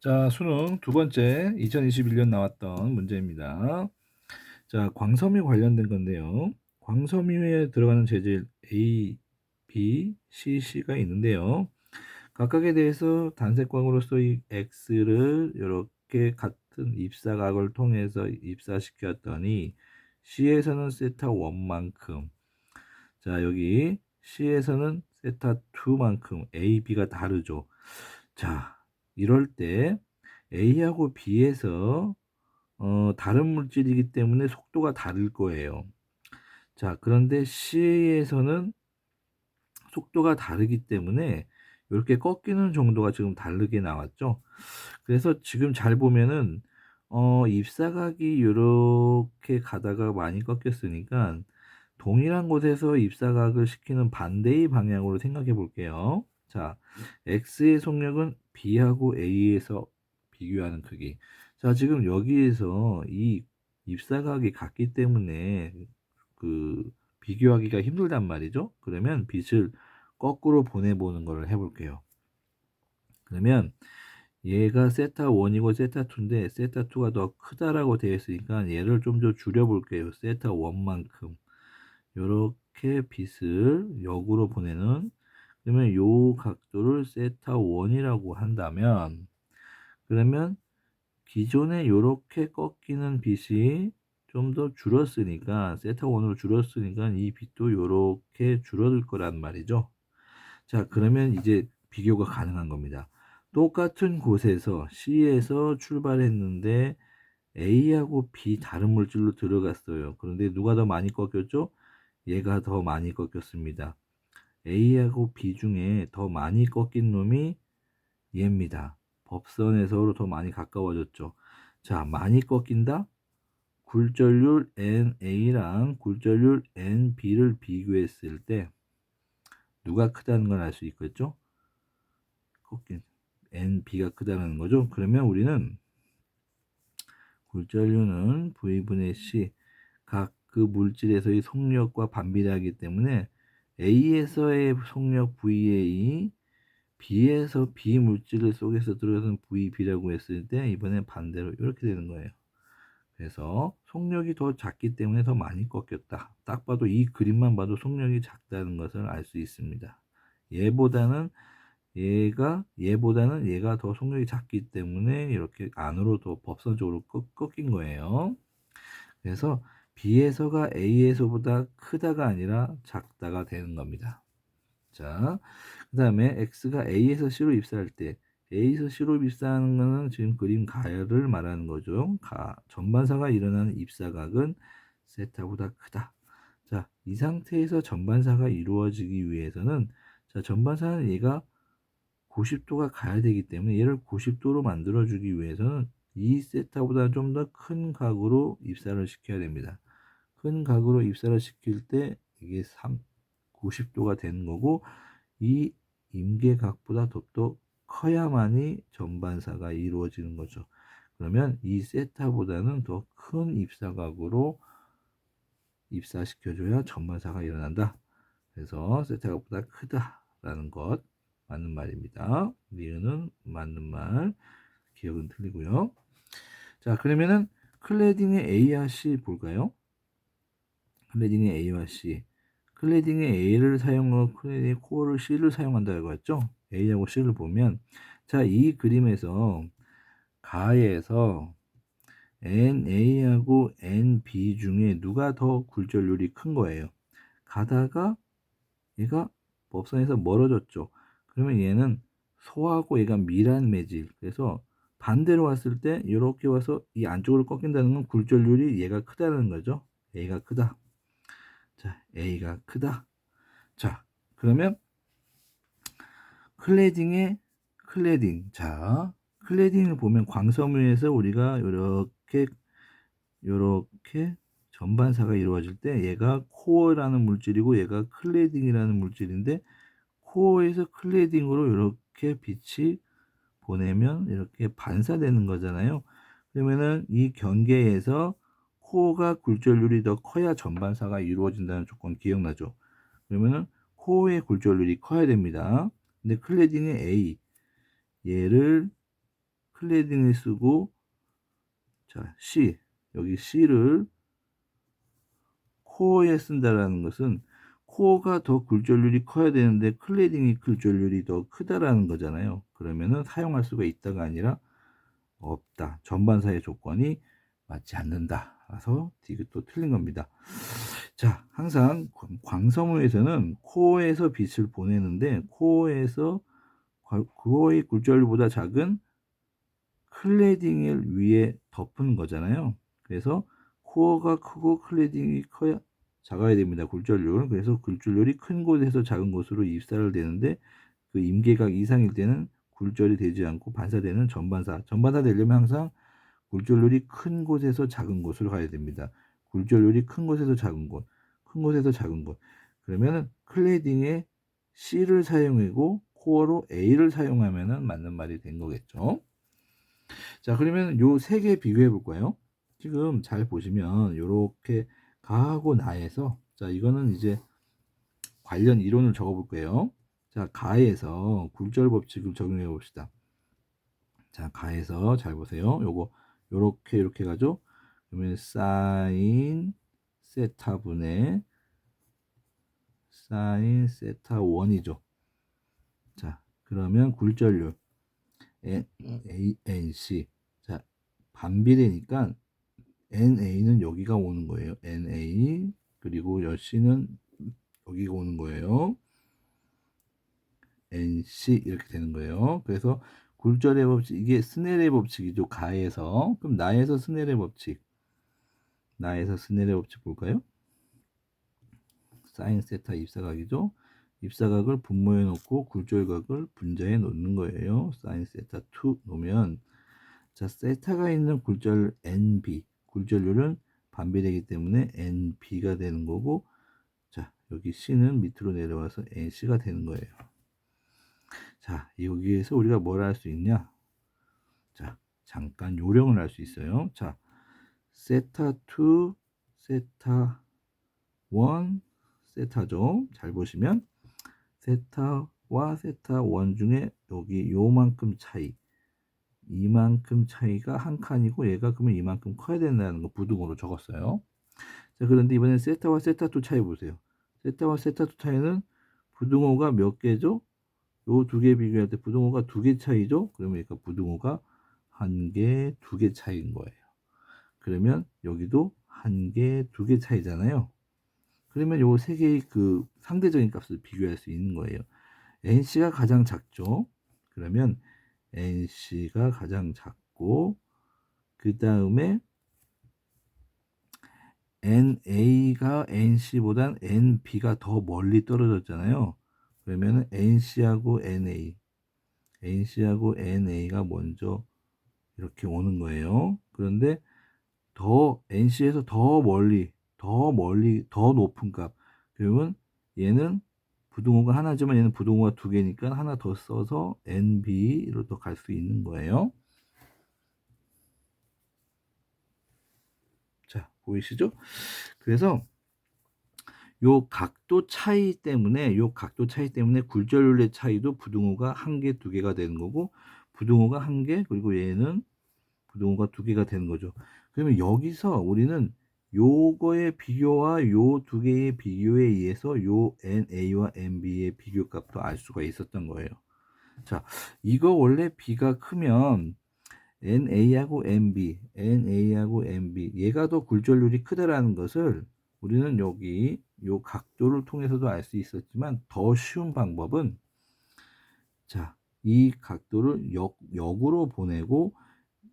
자, 수능 두 번째 2021년 나왔던 문제입니다. 자, 광섬유 관련된 건데요. 광섬유에 들어가는 재질 A, B, C, C가 있는데요. 각각에 대해서 단색광으로서 이 X를 이렇게 같은 입사각을 통해서 입사시켰더니 C에서는 세타 1만큼 자, 여기 C에서는 세타 2만큼 A, B가 다르죠. 자, 이럴 때 A하고 B에서 어, 다른 물질이기 때문에 속도가 다를 거예요. 자, 그런데 C에서는 속도가 다르기 때문에 이렇게 꺾이는 정도가 지금 다르게 나왔죠. 그래서 지금 잘 보면은 어, 입사각이 이렇게 가다가 많이 꺾였으니까 동일한 곳에서 입사각을 시키는 반대의 방향으로 생각해 볼게요. 자, X의 속력은 B하고 A에서 비교하는 크기. 자, 지금 여기에서 이 입사각이 같기 때문에 그 비교하기가 힘들단 말이죠. 그러면 빛을 거꾸로 보내보는 걸 해볼게요. 그러면 얘가 세타 1이고 세타 2인데 세타 2가 더 크다라고 되어 있으니까 얘를 좀 더 줄여볼게요. 세타 1만큼. 이렇게 빛을 역으로 보내는 그러면 요 각도를 세타 1이라고 한다면 그러면 기존에 이렇게 꺾이는 빛이 좀 더 줄었으니까 세타 1으로 줄었으니까 이 빛도 이렇게 줄어들 거란 말이죠. 자 그러면 이제 비교가 가능한 겁니다. 똑같은 곳에서 C에서 출발했는데 A하고 B 다른 물질로 들어갔어요. 그런데 누가 더 많이 꺾였죠? 얘가 더 많이 꺾였습니다. A하고 B 중에 더 많이 꺾인 놈이 얘입니다. 법선에서로 더 많이 가까워졌죠. 자, 많이 꺾인다? 굴절률 NA랑 굴절률 NB를 비교했을 때 누가 크다는 걸 알 수 있겠죠? 꺾인 NB가 크다는 거죠. 그러면 우리는 굴절률은 V분의 C 각 그 물질에서의 속력과 반비례하기 때문에 A에서의 속력 VA B에서 B 물질 속에서 들어가는 VB라고 했을 때 이번엔 반대로 이렇게 되는 거예요. 그래서 속력이 더 작기 때문에 더 많이 꺾였다. 딱 봐도 이 그림만 봐도 속력이 작다는 것을 알 수 있습니다. 얘보다는 얘가 얘보다는 얘가 더 속력이 작기 때문에 이렇게 안으로 더 법선적으로 꺾인 거예요. 그래서 B에서가 A에서보다 크다가 아니라 작다가 되는 겁니다. 자, 그 다음에 X가 A에서 C로 입사할 때 A에서 C로 입사하는 것은 지금 그림 가열을 말하는 거죠. 가, 전반사가 일어나는 입사각은 세타보다 크다. 자, 이 상태에서 전반사가 이루어지기 위해서는 자, 전반사는 얘가 90도가 가야 되기 때문에 얘를 90도로 만들어주기 위해서는 이 세타보다 좀 더 큰 각으로 입사를 시켜야 됩니다. 큰 각으로 입사를 시킬 때 이게 3, 90도가 되는 거고 이 임계각보다 더더 커야만이 전반사가 이루어지는 거죠. 그러면 이 세타보다는 더 큰 입사각으로 입사시켜줘야 전반사가 일어난다. 그래서 세타각보다 크다라는 것 맞는 말입니다. 니은은 맞는 말, 기억은 틀리고요. 자 그러면은 클레딩의 A와 C 볼까요? 클레딩의 A와 C. 클레딩의 A를 사용하고 클레딩의 코어를 C를 사용한다고 했죠. A하고 C를 보면 자, 이 그림에서 가에서 NA하고 NB 중에 누가 더 굴절률이 큰 거예요. 가다가 얘가 법선에서 멀어졌죠. 그러면 얘는 소하고 얘가 미란 매질. 그래서 반대로 왔을 때 이렇게 와서 이 안쪽으로 꺾인다는 건 굴절률이 얘가 크다는 거죠. A가 크다. 자, A가 크다. 자, 그러면 클레딩의 클레딩. 자, 클레딩을 보면 광섬유에서 우리가 이렇게 이렇게 전반사가 이루어질 때 얘가 코어라는 물질이고 얘가 클레딩이라는 물질인데 코어에서 클레딩으로 이렇게 빛이 보내면 이렇게 반사되는 거잖아요. 그러면은 이 경계에서 코어가 굴절률이 더 커야 전반사가 이루어진다는 조건 기억나죠? 그러면은 코어의 굴절률이 커야 됩니다. 근데 클레딩의 A 얘를 클레딩을 쓰고 자 C 여기 C를 코어에 쓴다라는 것은 코어가 더 굴절률이 커야 되는데 클레딩이 굴절률이 더 크다라는 거잖아요. 그러면은 사용할 수가 있다가 아니라 없다. 전반사의 조건이 맞지 않는다. 라서 디귿도 틀린 겁니다. 자, 항상 광섬유에서는 코어에서 빛을 보내는데 코어에서 코어의 굴절보다 작은 클레딩을 위에 덮은 거잖아요. 그래서 코어가 크고 클레딩이 커야 작아야 됩니다. 굴절률. 그래서 굴절률이 큰 곳에서 작은 곳으로 입사를 되는데 그 임계각 이상일 때는 굴절이 되지 않고 반사되는 전반사. 전반사 되려면 항상 굴절률이 큰 곳에서 작은 곳으로 가야 됩니다. 굴절률이 큰 곳에서 작은 곳, 큰 곳에서 작은 곳. 그러면은 클레딩에 C를 사용하고 코어로 A를 사용하면은 맞는 말이 된 거겠죠. 자, 그러면 요 세 개 비교해 볼까요? 지금 잘 보시면 요렇게 가하고 나에서 자, 이거는 이제 관련 이론을 적어 볼 거예요. 자, 가에서 굴절 법칙을 적용해 봅시다. 자, 가에서 잘 보세요. 요거 요렇게 이렇게 가죠. 그러면 사인 세타 분의 사인 세타 1이죠. 자, 그러면 굴절률 N, A, NC 자, 반비례니까 NA는 여기가 오는 거예요. NA 그리고 여C는 여기가 오는 거예요. NC 이렇게 되는 거예요. 그래서 굴절의 법칙 이게 스넬의 법칙이죠. 가에서 그럼 나에서 스넬의 법칙 나에서 스넬의 법칙 볼까요? 사인 세타 입사각이죠. 입사각을 분모해 놓고 굴절각을 분자해 놓는 거예요. 사인 세타 2 놓으면 자 세타가 있는 굴절 NB 굴절률은 반비되기 때문에 NB가 되는 거고 자 여기 C는 밑으로 내려와서 NC가 되는 거예요. 자, 여기에서 우리가 뭘 할 수 있냐? 자, 잠깐 요령을 할수 있어요. 자, 세타 2, 세타 1, 세타죠. 잘 보시면 세타와 세타 1 중에 여기 요만큼 차이 이만큼 차이가 한 칸이고 얘가 그러면 이만큼 커야 된다는 거 부등으로 적었어요. 자, 그런데 이번엔 세타와 세타 2 차이 보세요. 세타와 세타 2 차이는 부등호가 몇 개죠? 요 두 개 비교할 때 부등호가 두 개 차이죠? 그러니까 부등호가 한 개, 두 개 차이인 거예요. 그러면 여기도 한 개, 두 개 차이잖아요. 그러면 요 세 개의 그 상대적인 값을 비교할 수 있는 거예요. NC가 가장 작죠? 그러면 NC가 가장 작고, 그 다음에 NA가 NC보단 NB가 더 멀리 떨어졌잖아요. 그러면 NC하고 NA, NC하고 NA가 먼저 이렇게 오는 거예요. 그런데 더 NC에서 더 멀리, 더 멀리, 더 높은 값. 그러면 얘는 부등호가 하나지만 얘는 부등호가 두 개니까 하나 더 써서 NB로 더 갈 수 있는 거예요. 자, 보이시죠? 그래서 요 각도 차이 때문에 요 각도 차이 때문에 굴절률의 차이도 부등호가 한 개, 두 개가 되는 거고 부등호가 한 개, 그리고 얘는 부등호가 두 개가 되는 거죠. 그러면 여기서 우리는 요거의 비교와 요 두 개의 비교에 의해서 요 NA와 NB의 비교 값도 알 수가 있었던 거예요. 자, 이거 원래 B가 크면 NA하고 NB, NA하고 NB 얘가 더 굴절률이 크다라는 것을 우리는 여기 요 각도를 통해서도 알 수 있었지만 더 쉬운 방법은 자, 이 각도를 역, 역으로 보내고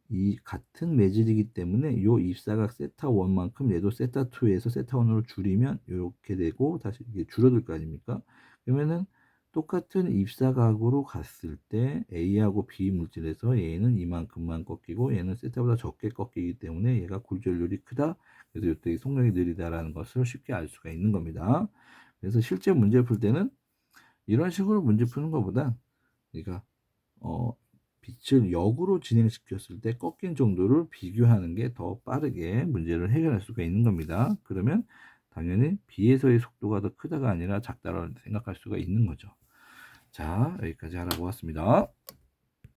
이 같은 매질이기 때문에 요 입사각 세타 1만큼 얘도 세타 2에서 세타 1으로 줄이면 이렇게 되고 다시 이게 줄어들 거 아닙니까? 그러면은 똑같은 입사각으로 갔을 때 A하고 B 물질에서 A는 이만큼만 꺾이고 얘는 세타보다 적게 꺾이기 때문에 얘가 굴절률이 크다. 그래서 이때 속력이 느리다라는 것을 쉽게 알 수가 있는 겁니다. 그래서 실제 문제 풀 때는 이런 식으로 문제 푸는 것보다 그러니까 어 빛을 역으로 진행시켰을 때 꺾인 정도를 비교하는 게 더 빠르게 문제를 해결할 수가 있는 겁니다. 그러면 당연히 B에서의 속도가 더 크다가 아니라 작다라고 생각할 수가 있는 거죠. 자, 여기까지 알아보았습니다.